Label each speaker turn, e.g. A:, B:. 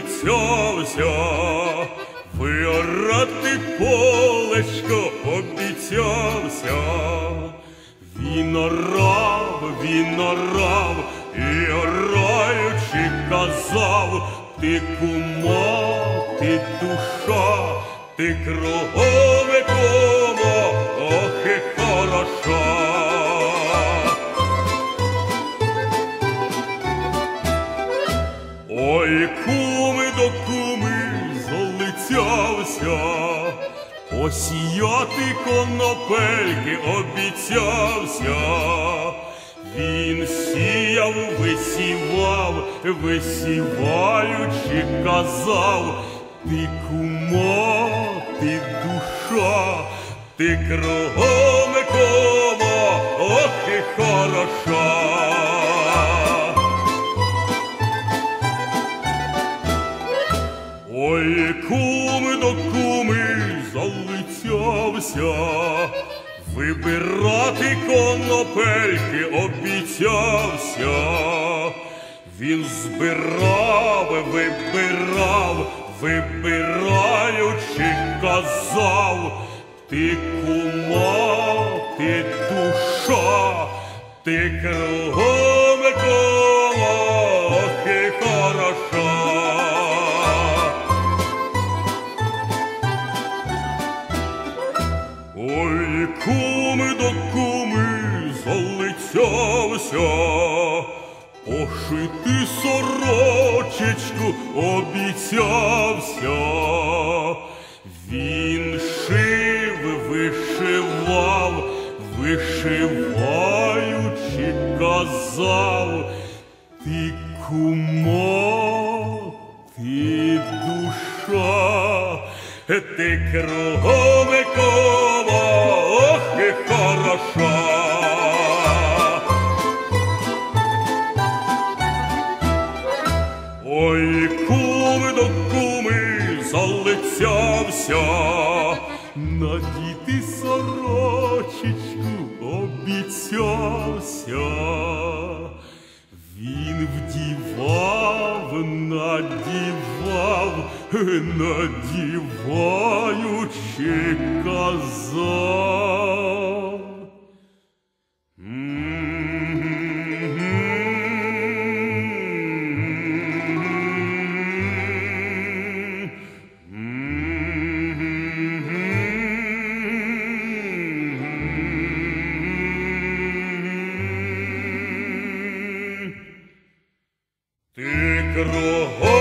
A: обіцявся, виорати полечко обіцявся. Він орав, він орав, і ораючи казав, ти кума, ти душа, ти кругове залицявся, осіяти конопельки обіцявся. Він сіяв, висівав, висіваючи, казав, ти кума, ти душа, ти кругом кома, ох і хороша. Залицявся, вибирати конопельки обіцявся. Він збирав, вибирав, вибираючи, казав, ти кума, ти душа, ти кругом до куми залицявся, пошити сорочечку обіцявся. Він шив, вишивав, вишиваючи, казав, ти кума, ти душа, ти і хороша. Ой, куми до куми залицявся, надіти сорочечку обіцявся. Він вдівав, надівав, надіваючи казав. Ти кругове